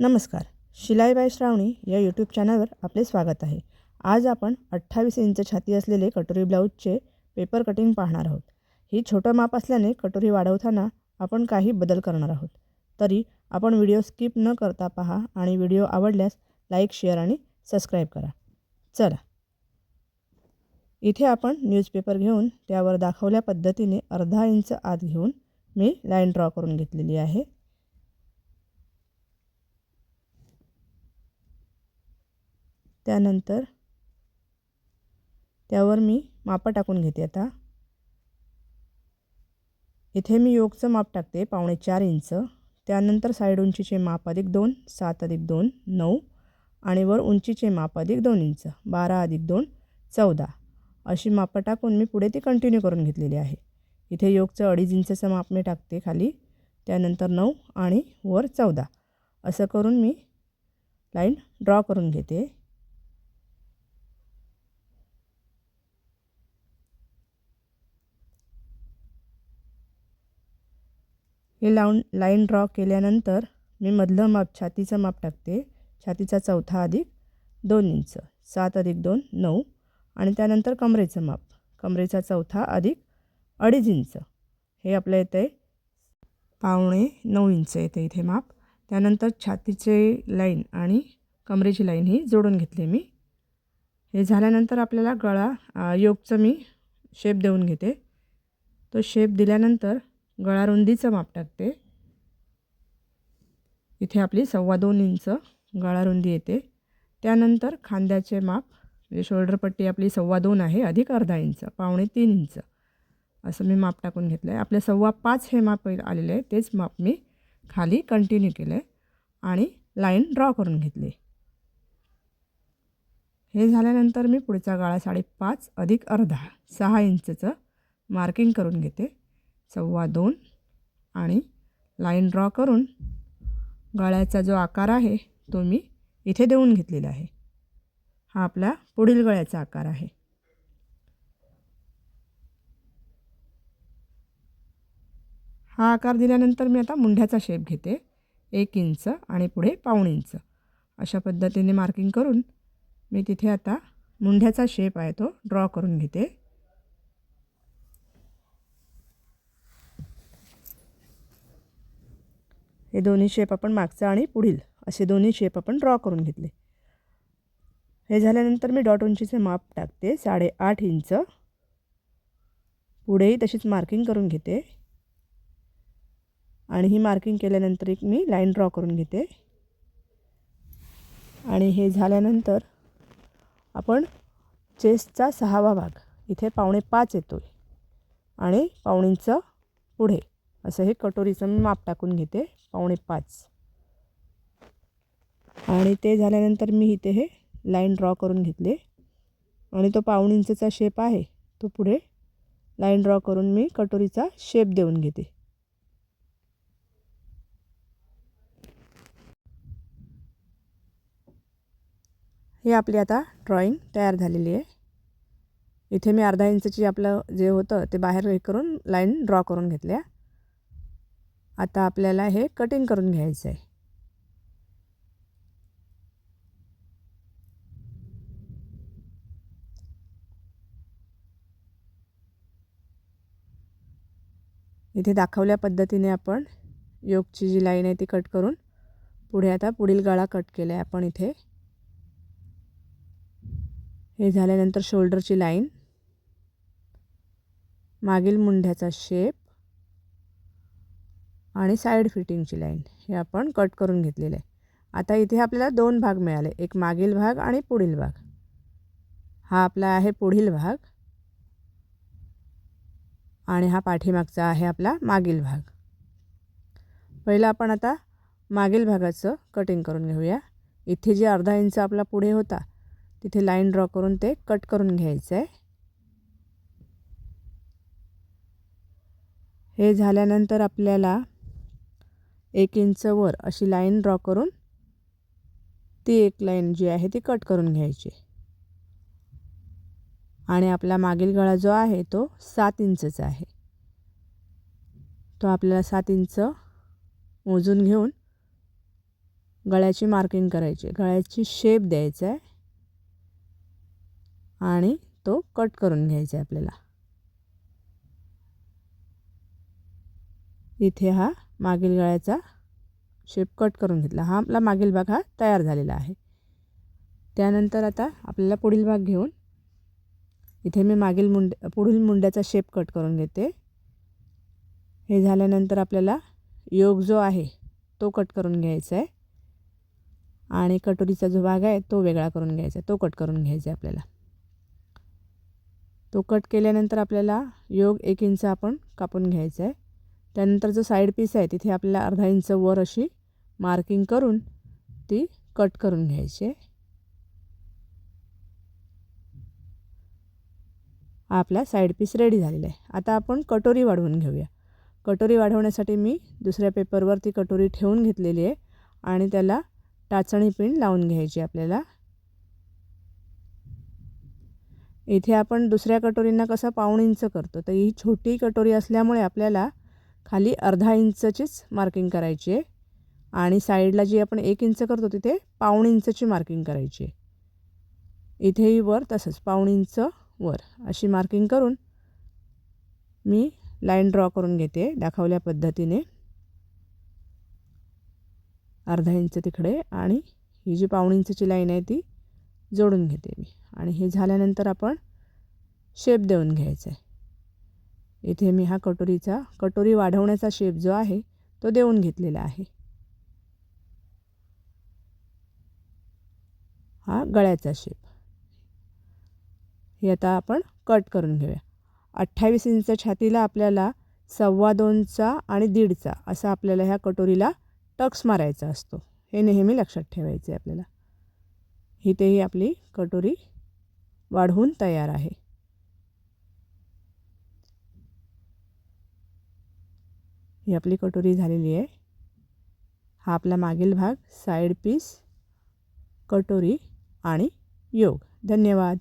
नमस्कार. शिलाई बाय श्रावणी या यूट्यूब चॅनलवर आपले स्वागत आहे. आज आपण अठ्ठावीस इंच छाती असलेले कटोरी ब्लाऊजचे पेपर कटिंग पाहणार आहोत. ही छोटं माप असल्याने कटोरी वाढवताना आपण काही बदल करणार आहोत. तरी आपण व्हिडिओ स्किप न करता पहा आणि व्हिडिओ आवडल्यास लाईक शेअर आणि सबस्क्राईब करा. चला. इथे आपण न्यूजपेपर घेऊन त्यावर दाखवल्या पद्धतीने अर्धा इंच आत घेऊन मी लाईन ड्रॉ करून घेतलेली आहे. त्यानंतर त्यावर मी मापं टाकून घेते आता. इथे मी योगचं माप टाकते पावणे चार इंच. त्यानंतर साईड उंचीचे माप अधिक दोन सात अधिक दोन नऊ. आणि वर उंचीचे माप अधिक दोन इंच बारा अधिक दोन चौदा. अशी मापं टाकून मी पुढे ती कंटिन्यू करून घेतलेली आहे. इथे योगचं अडीच इंचचं माप मी टाकते खाली. त्यानंतर नऊ आणि वर चौदा. असं करून मी लाईन ड्रॉ करून घेते. हे लावून लाईन ड्रॉ केल्यानंतर मी मधलं माप छातीचं माप टाकते. छातीचा चौथा अधिक दोन इंच सात अधिक दोन नऊ. आणि त्यानंतर कमरेचं माप. कमरेचा चौथा अधिक अडीच इंच. हे आपलं येतं आहे पावणे नऊ इंच येते इथे माप. त्यानंतर छातीचे लाईन आणि कमरेची लाईन ही जोडून घेतली मी. हे झाल्यानंतर आपल्याला गळा योगचं मी शेप देऊन घेते. तो शेप दिल्यानंतर गळा रुंदीचं माप टाकते इथे आपली सव्वा दोन इंच गळा रुंदी येते. त्यानंतर खांद्याचे माप म्हणजे शोल्डर पट्टी आपली सव्वा दोन आहे अधिक अर्धा इंच पावणे तीन इंच. असं मी माप टाकून घेतलं आहे आपल्या सव्वा पाच हे माप आलेले आहे तेच माप मी खाली कंटिन्यू केलं आहे आणि लाईन ड्रॉ करून घेतली. हे झाल्यानंतर मी पुढचा गाळा साडेपाच अधिक अर्धा सहा इंचचं मार्किंग करून घेते. सव्वा दोन आणि लाईन ड्रॉ करून गळ्याचा जो आकार आहे तो मी इथे देऊन घेतलेला आहे. हा आपला पुढील गळ्याचा आकार आहे. हा आकार दिल्यानंतर मी आता मुंढ्याचा शेप घेते. एक इंच आणि पुढे पाऊण इंच. अशा पद्धतीने मार्किंग करून मी तिथे आता मुंढ्याचा शेप आहे तो ड्रॉ करून घेते. हे दोन्ही शेप आपण मागचा आणि पुढील असे दोन्ही शेप आपण ड्रॉ करून घेतले. हे झाल्यानंतर मी डॉट उंचीचे माप टाकते साडेआठ इंच. पुढेही तशीच मार्किंग करून घेते. आणि ही मार्किंग केल्यानंतर एक मी लाईन ड्रॉ करून घेते. आणि हे झाल्यानंतर आपण चेस्टचा सहावा भाग इथे पावणे पाच येतो आहे आणि पावणींचं पुढे असं हे कटोरीचं मी माप टाकून घेते. पावणे पाच. आणि ते झाल्यानंतर मी इथे हे लाईन ड्रॉ करून घेतले. आणि तो पाऊण इंचचा शेप आहे तो पुढे लाईन ड्रॉ करून मी कटोरीचा शेप देऊन घेते. हे आपली आता ड्रॉईंग तयार झालेली आहे. इथे मी अर्धा इंचची आपलं जे होतं ते बाहेर हे करून लाईन ड्रॉ करून घेतल्या. आता आपल्याला हे कटिंग करून घ्यायचं आहे. इथे दाखवल्या पद्धतीने आपण योगची जी लाईन आहे ती कट करून पुढे आता पुढील गळा कट केला आहे आपण इथे. हे झाल्यानंतर शोल्डरची लाईन मागील मुंढ्याचा शेप आणि साईड फिटिंगची लाईन हे आपण कट करून घेतलेलं आहे. आता इथे आपल्याला दोन भाग मिळाले एक मागील भाग आणि पुढील भाग. हा आपला आहे पुढील भाग आणि हा पाठीमागचा आहे आपला मागील भाग. पहिलं आपण आता मागील भागाचं कटिंग करून घेऊया. इथे जे अर्धा इंच आपला पुढे होता तिथे लाईन ड्रॉ करून ते कट करून घ्यायचं आहे. हे झाल्यानंतर आपल्याला एक इंच वर अशी लाईन ड्रॉ करून ती एक लाईन जी आहे ती कट करून घ्यायची. आणि आपला मागील गळा जो आहे तो सात इंचचा आहे. तो आपल्याला सात इंच मोजून घेऊन गळ्याची मार्किंग करायची. आहे. गळ्याची शेप द्यायचा आहे. आणि तो कट करून घ्यायचा आहे आपल्याला. इथे हा मागील गळ्याचा शेप कट करून घेतला. हा आपला मागील भाग हा तयार झालेला आहे. त्यानंतर आता आपल्याला पुढील भाग घेऊन इथे मी मागील मुंड पुढील मुंड्याचा शेप कट करून घेते. हे झाल्यानंतर आपल्याला योग जो आहे तो कट करून घ्यायचा आहे. आणि कटोरीचा जो भाग आहे तो वेगळा करून घ्यायचा आहे. तो कट करून घ्यायचा आहे आपल्याला. तो कट केल्यानंतर आपल्याला योग एक इंच आपण कापून घ्यायचा आहे. त्यानंतर जो साईड पीस आहे तिथे आपल्याला अर्धा इंच वर अशी मार्किंग करून ती कट करून घ्यायची आहे. आपला साईड पीस रेडी झालेला आहे. आता आपण कटोरी वाढवून घेऊया. कटोरी वाढवण्यासाठी मी दुसऱ्या पेपरवर ती कटोरी ठेवून घेतलेली आहे आणि त्याला टाचणी पिन लावून घ्यायची आपल्याला. इथे आपण दुसऱ्या कटोरींना कसं पाऊण इंच करतो तर ही छोटी कटोरी असल्यामुळे आपल्याला खाली अर्धा इंचचीच मार्किंग करायची आहे. आणि साईडला जी आपण एक इंच करतो तिथे पाऊण इंचची मार्किंग करायची आहे. इथेही वर तसंच पाऊण इंच वर. अशी मार्किंग करून मी लाईन ड्रॉ करून घेते दाखवल्या पद्धतीने. अर्धा इंच तिकडे आणि ही जी पाऊण इंचची लाईन आहे ती जोडून घेते मी. आणि हे झाल्यानंतर आपण शेप देऊन घ्यायचं आहे. इथे मी हा कटोरीचा कटोरी वाढवण्याचा शेप जो आहे तो देऊन घेतलेला आहे. हा गळ्याचा शेप हे आता आपण कट करून घेऊया. अठ्ठावीस इंच छातीला आपल्याला सव्वा दोनचा आणि दीडचा असा आपल्याला ह्या कटोरीला टक्स मारायचा असतो. हे नेहमी लक्षात ठेवायचे आपल्याला. इथेही आपली कटोरी वाढवून तयार आहे. ही आपली कटोरी झालेली आहे. हा आपला मागील भाग साईड पीस कटोरी आणि योग. धन्यवाद.